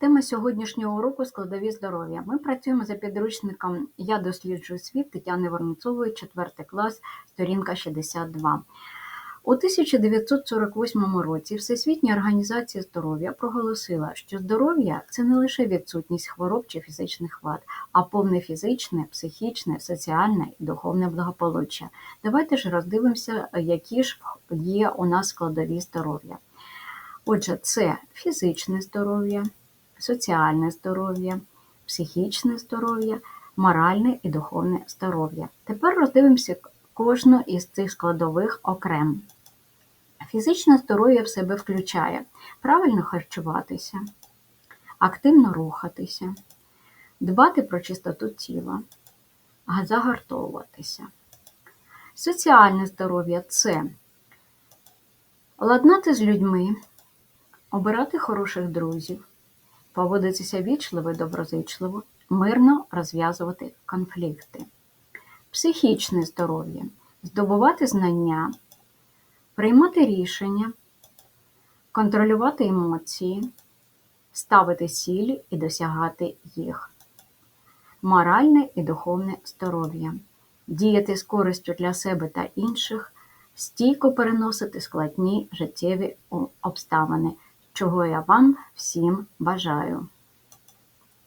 Тема сьогоднішнього уроку складові здоров'я. Ми працюємо за підручником Я досліджую світ Тетяни Воронцової, 4 клас, сторінка 62. У 1948 році Всесвітня організація здоров'я проголосила, що здоров'я це не лише відсутність хвороб чи фізичних вад, а повне фізичне, психічне, соціальне і духовне благополуччя. Давайте ж роздивимося, які ж є у нас складові здоров'я. Отже, це фізичне здоров'я, соціальне здоров'я, психічне здоров'я, моральне і духовне здоров'я. Тепер роздивимося кожну із цих складових окремо. Фізичне здоров'я в себе включає правильно харчуватися, активно рухатися, дбати про чистоту тіла, загартовуватися. Соціальне здоров'я це ладнати з людьми, обирати хороших друзів, поводитися вічливо і доброзичливо, мирно розв'язувати конфлікти. Психічне здоров'я здобувати знання, приймати рішення, контролювати емоції, ставити цілі і досягати їх. Моральне і духовне здоров'я діяти з користю для себе та інших, стійко переносити складні життєві обставини, чого я вам всім бажаю.